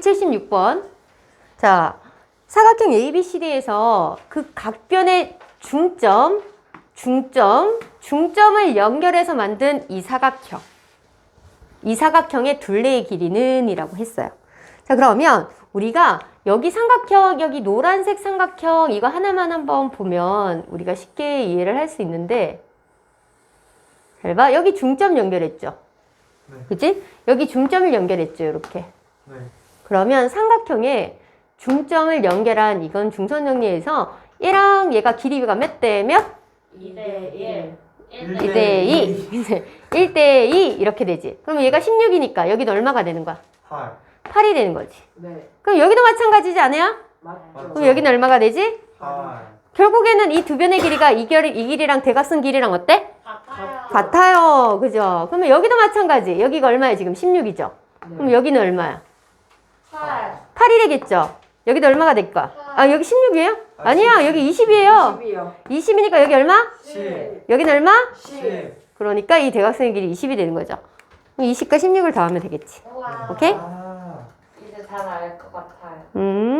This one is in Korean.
176번. 자, 사각형 ABCD에서 그 각변의 중점, 중점, 중점을 연결해서 만든 이 사각형. 이 사각형의 둘레의 길이는 이라고 했어요. 자, 그러면 우리가 여기 삼각형, 여기 노란색 삼각형 이거 하나만 한번 보면 우리가 쉽게 이해를 할 수 있는데 잘 봐. 여기 중점 연결했죠. 네. 그치? 여기 중점을 연결했죠. 이렇게. 네. 그러면 삼각형에 중점을 연결한 이건 중선 정리에서 얘랑 얘가 길이가 몇 대 몇? 2대 1. 2대 2. 1대 2 이렇게 되지. 그럼 얘가 16이니까 여기는 얼마가 되는 거야? 8. 8이 되는 거지. 네. 그럼 여기도 마찬가지지 않아요? 맞죠. 그럼 여기는 얼마가 되지? 8. 결국에는 이 두 변의 길이가 이, 결이, 이 길이랑 대각선 길이랑 어때? 같아요. 같아요. 그죠? 그러면 여기도 마찬가지. 여기가 얼마야 지금? 16이죠? 그럼 여기는 얼마야? 8. 8이 되겠죠? 여기도 얼마가 될까? 아, 여기 16이에요? 아니야, 여기 20이에요. 10이요. 20이니까 여기 얼마? 10. 여기는 얼마? 10. 그러니까 이 대각선의 길이 20이 되는 거죠. 그럼 20과 16을 더하면 되겠지. 우와. 오케이? 아. 이제 잘 알 것 같아요. 음.